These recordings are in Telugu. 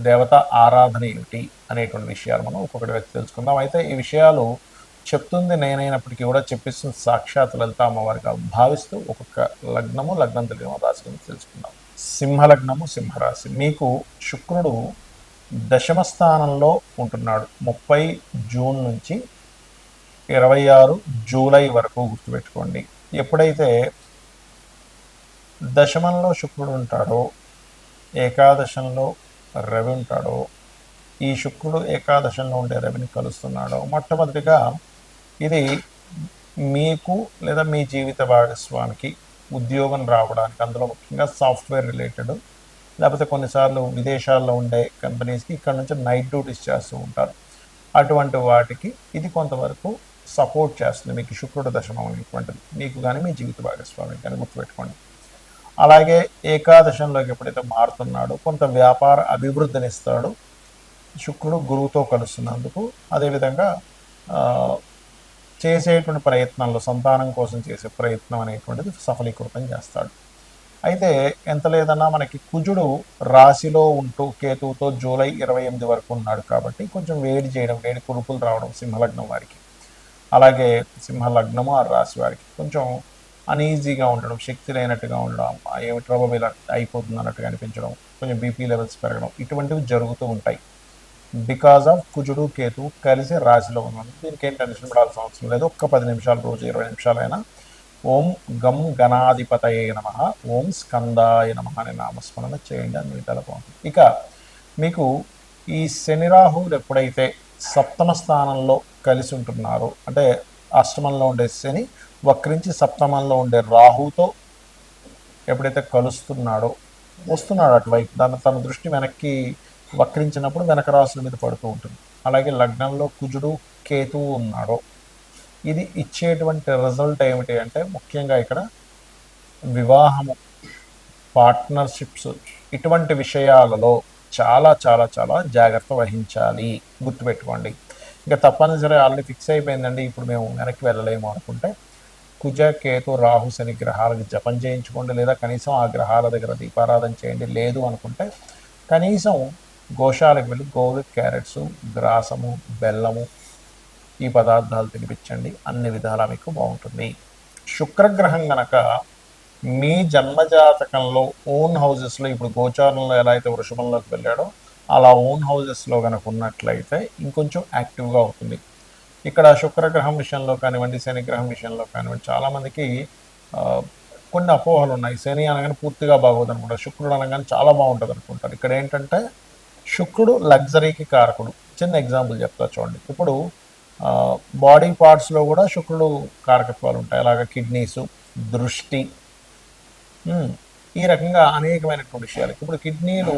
దేవత ఆరాధన ఏమిటి అనేటువంటి విషయాలు మనం ఒక్కొక్కటి వ్యక్తి తెలుసుకుందాం. అయితే ఈ విషయాలు చెప్తుంది నేనైనప్పటికీ కూడా చెప్పిస్తుంది సాక్షాత్ లలిత అమ్మవారిగా భావిస్తూ ఒక్కొక్క లగ్నము లగ్నం తెలియని రాశి గురించి తెలుసుకుందాం. సింహ లగ్నము సింహరాశి. మీకు శుక్రుడు దశమ స్థానంలో ఉంటున్నాడు. ముప్పై జూన్ నుంచి ఇరవై ఆరు జూలై వరకు గుర్తుపెట్టుకోండి. ఎప్పుడైతే దశమంలో శుక్రుడు ఉంటాడో ఏకాదశంలో రవి ఉంటాడో ఈ శుక్రుడు ఏకాదశంలో ఉండే రవిని కలుస్తున్నాడో మొట్టమొదటిగా ఇది మీకు లేదా మీ జీవిత భాగస్వామికి ఉద్యోగం రావడానికి అందులో ముఖ్యంగా సాఫ్ట్వేర్ రిలేటెడ్ లేకపోతే కొన్నిసార్లు విదేశాల్లో ఉండే కంపెనీస్కి ఇక్కడ నుంచి నైట్ డ్యూటీస్ చేస్తూ ఉంటారు. అటువంటి వాటికి ఇది కొంతవరకు సపోర్ట్ చేస్తుంది మీకు శుక్రుడు దశమం అనేటువంటిది మీకు కానీ మీ జీవిత భాగస్వామికి కానీ గుర్తుపెట్టుకోండి. అలాగే ఏకాదశంలోకి ఎప్పుడైతే మారుతున్నాడో కొంత వ్యాపార అభివృద్ధిని ఇస్తాడు శుక్రుడు గురువుతో కలుస్తున్నందుకు అదేవిధంగా చేసేటువంటి ప్రయత్నంలో సంతానం కోసం చేసే ప్రయత్నం అనేటువంటిది సఫలీకృతం చేస్తాడు. అయితే ఎంత లేదన్నా మనకి కుజుడు రాశిలో ఉంటూ కేతువుతో జూలై ఇరవై ఎనిమిది వరకు ఉన్నాడు కాబట్టి కొంచెం వేడి చేయడం వేడి కురుపులు రావడం సింహలగ్నం వారికి. అలాగే సింహలగ్నము ఆ రాశి వారికి కొంచెం అన్ఈజీగా ఉండడం శక్తి లేనట్టుగా ఉండడం ఆ ఇలా అయిపోతుంది అన్నట్టుగా అనిపించడం కొంచెం బీపీ లెవెల్స్ పెరగడం ఇటువంటివి జరుగుతూ ఉంటాయి. బికాజ్ ఆఫ్ కుజుడు కేతు కలిసి రాశిలో ఉన్నాను దీనికి ఏం టెన్షన్ పడాల్సిన అవసరం లేదు. ఒక్క పది నిమిషాలు రోజు ఇరవై నిమిషాలైనా ఓం గం గణాధిపతయే నమ ఓం స్కందాయ నమ అనే నామస్మరణ చేయండి. అని విధాలు ఇక మీకు ఈ శని రాహువులు ఎప్పుడైతే సప్తమ స్థానంలో కలిసి ఉంటున్నారో అంటే అష్టమంలో ఉండే శని వక్రించి సప్తమంలో ఉండే రాహుతో ఎప్పుడైతే కలుస్తున్నాడో వస్తున్నాడు అటువైపు దాని తన దృష్టి వెనక్కి వక్రించినప్పుడు వెనక రాసుల మీద పడుతూ ఉంటుంది. అలాగే లగ్నంలో కుజుడు కేతువు ఉన్నాడో. ఇది ఇచ్చేటువంటి రిజల్ట్ ఏమిటి అంటే ముఖ్యంగా ఇక్కడ వివాహము పార్ట్నర్షిప్స్ ఇటువంటి విషయాలలో చాలా చాలా చాలా జాగ్రత్త వహించాలి. గుర్తుపెట్టుకోండి. ఇంకా తప్పనిసరి ఆల్రెడీ ఫిక్స్ అయిపోయిందండి ఇప్పుడు మేము వెనక్కి వెళ్ళలేము అనుకుంటే. కుజ కేతు రాహు శని గ్రహాలకు జపం చేయించుకోండి లేదా కనీసం ఆ గ్రహాల దగ్గర దీపారాధన చేయండి. లేదు అనుకుంటే కనీసం గోశాలకు వెళ్ళి గోవు క్యారెట్స్ గ్రాసము బెల్లము ఈ పదార్థాలు తినిపించండి. అన్ని విధాలా మీకు బాగుంటుంది. శుక్రగ్రహం గనక మీ జన్మజాతకంలో ఓన్ హౌజెస్లో ఇప్పుడు గోచారంలో ఎలా అయితే వృషభంలోకి వెళ్ళాడో అలా ఓన్ హౌజెస్లో కనుక ఉన్నట్లయితే ఇంకొంచెం యాక్టివ్గా అవుతుంది ఇక్కడ శుక్రగ్రహం విషయంలో కానివ్వండి శనిగ్రహం విషయంలో కానివ్వండి చాలామందికి కొన్ని అపోహలు ఉన్నాయి. శని అనగానే పూర్తిగా బాగోదు అనుకుంటారు శుక్రుడు అనగానే చాలా బాగుంటుంది అనుకుంటారు. ఇక్కడ ఏంటంటే శుక్రుడు లగ్జరీకి కారకుడు. చిన్న ఎగ్జాంపుల్ చెప్తా చూడండి. ఇప్పుడు బాడీ పార్ట్స్లో కూడా శుక్రుడు కారకత్వాలు ఉంటాయి. అలాగే కిడ్నీస్ దృష్టి ఈ రకంగా అనేకమైనటువంటి విషయాలు. ఇప్పుడు కిడ్నీలు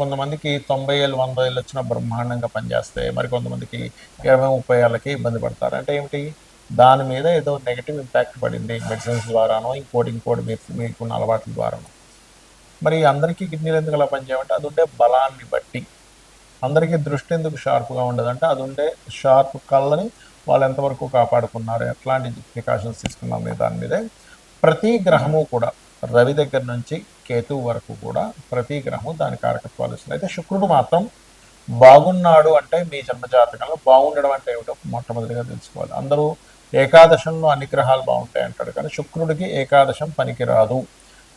కొంతమందికి తొంభై ఏళ్ళు వంద ఏళ్ళు వచ్చిన బ్రహ్మాండంగా పనిచేస్తాయి మరి కొంతమందికి ఇరవై ముప్పై ఏళ్ళకి ఇబ్బంది పడతారు. అంటే ఏమిటి? దాని మీద ఏదో నెగిటివ్ ఇంపాక్ట్ పడింది మెడిసిన్స్ ద్వారానో ఇంకోటి ఇంకోటి మీరు మీకున్న అలవాట్ల ద్వారానో. మరి అందరికీ కిడ్నీలు ఎందుకు అలా పనిచేయమంటే అది ఉండే బలాన్ని బట్టి. అందరికీ దృష్టి ఎందుకు షార్ప్గా ఉండదంటే అది ఉండే షార్ప్ కళ్ళని వాళ్ళు ఎంతవరకు కాపాడుకున్నారు ఎట్లాంటి ప్రికాషన్స్ తీసుకున్నాం దాని మీదే ప్రతి గ్రహము కూడా రవి దగ్గర నుంచి కేతు వరకు కూడా ప్రతి గ్రహము దాని కారకత్వాలు ఇస్తుంది అయితే శుక్రుడు మాత్రం బాగున్నాడు అంటే మీ జన్మజాతకంలో బాగుండడం అంటే ఏమిటో మొట్టమొదటిగా తెలుసుకోవాలి. అందరూ ఏకాదశంలో అన్ని గ్రహాలు బాగుంటాయి అంటాడు కానీ శుక్రుడికి ఏకాదశం పనికిరాదు.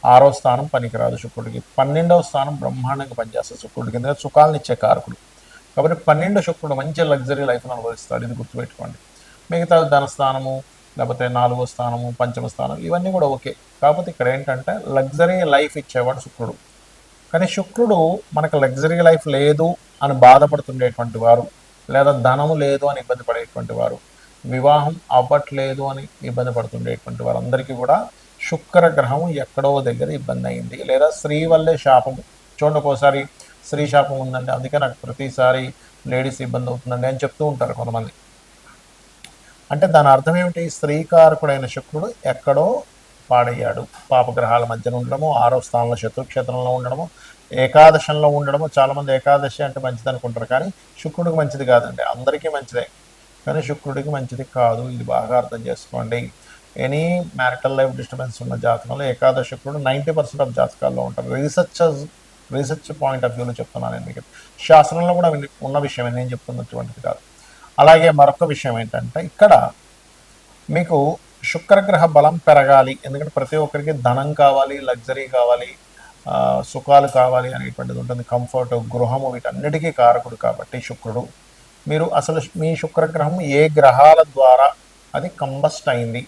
ఆరో స్థానం పనికిరాదు శుక్రుడికి. పన్నెండవ స్థానం బ్రహ్మాండంగా పనిచేస్తుంది శుక్రుడికి. ఎందుకంటే సుఖాలను ఇచ్చే కారకుడు. కాబట్టి పన్నెండు శుక్రుడు మంచి లగ్జరీ లైఫ్ను అనుభవిస్తాడు. ఇది గుర్తుపెట్టుకోండి. మిగతా ధనస్థానము లేకపోతే నాలుగో స్థానము పంచమ స్థానం ఇవన్నీ కూడా ఓకే. కాకపోతే ఇక్కడ ఏంటంటే లగ్జరీ లైఫ్ ఇచ్చేవాడు శుక్రుడు. కానీ శుక్రుడు మనకు లగ్జరీ లైఫ్ లేదు అని బాధపడుతుండేటువంటి వారు లేదా ధనము లేదు అని ఇబ్బంది పడేటువంటి వారు వివాహం అవ్వట్లేదు అని ఇబ్బంది పడుతుండేటువంటి వారందరికీ కూడా శుక్ర గ్రహం ఎక్కడో దగ్గర ఇబ్బంది అయింది. లేదా స్త్రీ వల్లే శాపం చూడండి ఒక్కోసారి స్త్రీ శాపం ఉందండి. అందుకే నాకు ప్రతిసారి లేడీస్ ఇబ్బంది అవుతుందండి అని చెప్తూ ఉంటారు కొంతమంది. అంటే దాని అర్థం ఏమిటి? స్త్రీకారకుడైన శుక్రుడు ఎక్కడో పాడయ్యాడు. పాపగ్రహాల మధ్యన ఉండడము ఆరో స్థానంలో శత్రుక్షేత్రంలో ఉండడము ఏకాదశంలో ఉండడము చాలామంది ఏకాదశి అంటే మంచిది అనుకుంటారు. కానీ శుక్రుడికి మంచిది కాదండి. అందరికీ మంచిదే. కానీ శుక్రుడికి మంచిది కాదు. ఇది బాగా అర్థం చేసుకోండి. ఎనీ మ్యారిటల్ లైఫ్ డిస్టర్బెన్స్ ఉన్న జాతకంలో ఏకాదశ శుక్రుడు నైంటీ పర్సెంట్ ఆఫ్ జాతకాల్లో ఉంటారు. రీసెర్చ్ రీసెర్చ్ పాయింట్ ఆఫ్ వ్యూలో చెప్తున్నాను నేను మీకు. శాస్త్రంలో కూడా ఉన్న విషయం నేను చెప్తున్నటువంటిది కాదు. అలాగే మరొక విషయం ఏంటంటే ఇక్కడ మీకు శుక్రగ్రహ బలం పెరగాలి. ఎందుకంటే ప్రతి ఒక్కరికి ధనం కావాలి లగ్జరీ కావాలి సుఖాలు కావాలి అనేటువంటిది ఉంటుంది. కంఫర్ట్ గృహము వీటన్నిటికీ కారకుడు కాబట్టి శుక్రుడు. మీరు అసలు మీ శుక్రగ్రహం ఏ గ్రహాల ద్వారా అది కంబస్ట్ అయింది?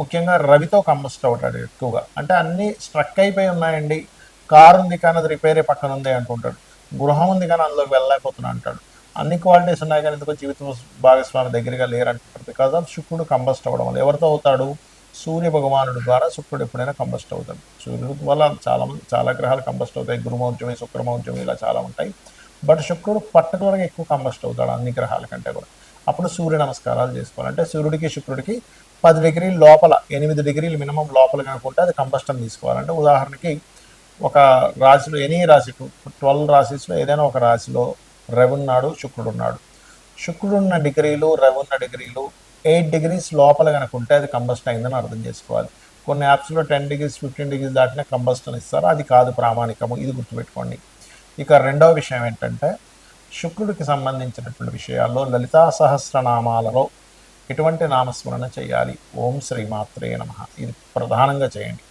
ముఖ్యంగా రవితో కంబస్ట్ అవుతాడు ఎక్కువగా. అంటే అన్నీ స్ట్రక్ అయిపోయి ఉన్నాయండి. కారు ఉంది కానీ అది రిపేరే పక్కన ఉంది అంటుంటాడు. గృహం ఉంది కానీ అందులోకి వెళ్ళలేకపోతున్నా అంటాడు. అన్ని క్వాలిటీస్ ఉన్నాయి కానీ ఎందుకో జీవితం భాగస్వామి దగ్గరగా లేరంటారు బికాజ్ ఆఫ్ శుక్రుడు కంబస్ట్ అవ్వడం వల్ల. ఎవరితో అవుతాడు? సూర్య భగవానుడు ద్వారా శుక్రుడు ఎప్పుడైనా కంబస్ట్ అవుతాడు. సూర్యుడు వల్ల చాలా చాలా గ్రహాలు కంబస్ట్ అవుతాయి. గురుమౌర్జమి శుక్రమౌర్జమి ఇలా చాలా ఉంటాయి. బట్ శుక్రుడు పర్టికులర్గా ఎక్కువ కంబస్ట్ అవుతాడు అన్ని గ్రహాల కంటే కూడా. అప్పుడు సూర్య నమస్కారాలు చేసుకోవాలంటే సూర్యుడికి శుక్రుడికి పది డిగ్రీల లోపల ఎనిమిది డిగ్రీలు మినిమం లోపల కనుకుంటే అది కంబస్టన్ తీసుకోవాలంటే ఉదాహరణకి ఒక రాశిలో ఎనీ రాశి ట్వెల్వ్ రాశిస్లో ఏదైనా ఒక రాశిలో రవి ఉన్నాడు శుక్రుడు ఉన్నాడు. శుక్రుడు ఉన్న డిగ్రీలు రవి ఉన్న డిగ్రీలు ఎయిట్ డిగ్రీస్ లోపల కనుక ఉంటే అది కంబస్ట్ అయిందని అర్థం చేసుకోవాలి. కొన్ని యాప్స్లో టెన్ డిగ్రీస్ ఫిఫ్టీన్ డిగ్రీస్ దాటినా కంబస్టన్ ఇస్తారు. అది కాదు ప్రామాణికము ఇది గుర్తుపెట్టుకోండి. ఇక రెండవ విషయం ఏంటంటే శుక్రుడికి సంబంధించినటువంటి విషయాల్లో లలితా సహస్రనామాలలో ఎటువంటి నామస్మరణ చేయాలి. ఓం శ్రీమాత్రే నమ. ఇది ప్రధానంగా చేయండి.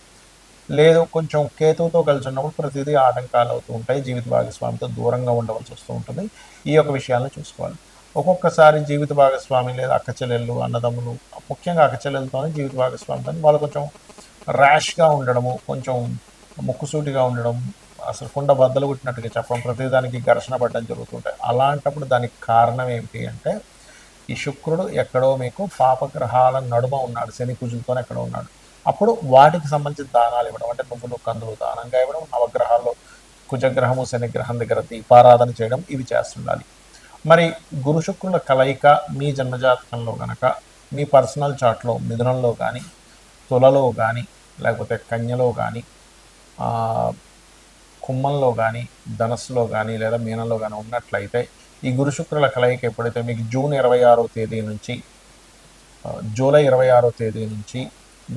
లేదు కొంచెం కేతువుతో కలిసి ఉన్నప్పుడు ప్రతిదీ ఆటంకాలు అవుతూ ఉంటాయి. జీవిత భాగస్వామితో దూరంగా ఉండవలసి వస్తూ ఉంటుంది. ఈ యొక్క విషయాలను చూసుకోవాలి. ఒక్కొక్కసారి జీవిత భాగస్వామి లేదా అక్కచెల్లెళ్ళు అన్నదమ్ములు ముఖ్యంగా అక్కచెల్లెలతోనే జీవిత భాగస్వామితో వాళ్ళు కొంచెం ర్యాష్గా ఉండడము కొంచెం ముక్కుసూటిగా ఉండడం అసలు కుండ బద్దలు కొట్టినట్టుగా చెప్పడం ప్రతిదానికి ఘర్షణ పడడం జరుగుతుంటాయి. అలాంటప్పుడు దానికి కారణం ఏమిటి అంటే ఈ శుక్రుడు ఎక్కడో మీకు పాపగ్రహాల నడుమ ఉన్నాడు. శని కుజులతో ఎక్కడో ఉన్నాడు. అప్పుడు వాటికి సంబంధించిన దానాలు ఇవ్వడం అంటే నువ్వులు కందులు దానంగా ఇవ్వడం నవగ్రహాల్లో కుజగ్రహము శనిగ్రహం దగ్గర దీపారాధన చేయడం ఇవి చేస్తుండాలి. మరి గురు శుక్రుల కలయిక మీ జన్మజాతకంలో గనక మీ పర్సనల్ చాట్లో మిథునంలో కానీ తులలో కానీ లేకపోతే కన్యలో కానీ కుమ్మంలో కానీ ధనస్సులో కానీ లేదా మీనంలో కానీ ఉన్నట్లయితే ఈ గురు శుక్రుల కలయిక ఎప్పుడైతే మీకు జూన్ ఇరవై ఆరో తేదీ నుంచి జూలై ఇరవై ఆరో తేదీ నుంచి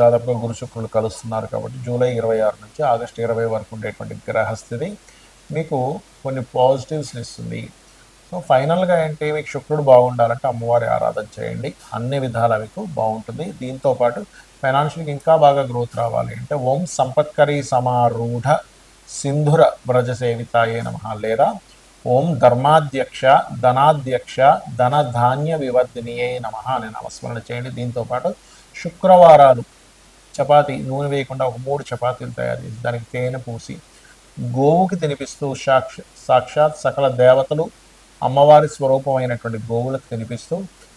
దాదాపుగా గురు శుక్రులు కలుస్తున్నారు కాబట్టి జూలై ఇరవై ఆరు నుంచి ఆగస్టు ఇరవై వరకు ఉండేటువంటి గ్రహస్థితి మీకు కొన్ని పాజిటివ్స్ని ఇస్తుంది. సో ఫైనల్గా ఏంటి మీకు శుక్రుడు బాగుండాలంటే అమ్మవారి ఆరాధన చేయండి. అన్ని విధాలా మీకు బాగుంటుంది. దీంతోపాటు ఫైనాన్షియల్కి ఇంకా బాగా గ్రోత్ రావాలి అంటే ఓం సంపత్కరీ సమారూఢ సింధుర వ్రజ సేవితాయే నమ లేదా ఓం ధర్మాధ్యక్ష ధనాధ్యక్ష ధన ధాన్య వివర్ధినియే నమ అనే నమస్మరణ చేయండి. దీంతోపాటు శుక్రవారాలు చపాతీ నూనె వేయకుండా ఒక మూడు చపాతీలు తయారు చేసి దానికి తేనె పూసి గోవుకి తినిపిస్తూ సాక్ష సాక్షాత్ సకల దేవతలు అమ్మవారి స్వరూపమైనటువంటి గోవులకు తినిపిస్తూ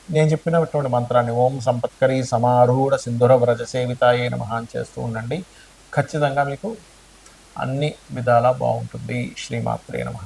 నేను చెప్పినటువంటి మంత్రాన్ని ఓం సంపత్కరి సమారూఢ సింధుర వ్రజ సేవితాయే మహాన్ చేస్తూ ఉండండి. ఖచ్చితంగా మీకు అన్ని విధాలా బాగుంటుంది. శ్రీమాత్రే నమ.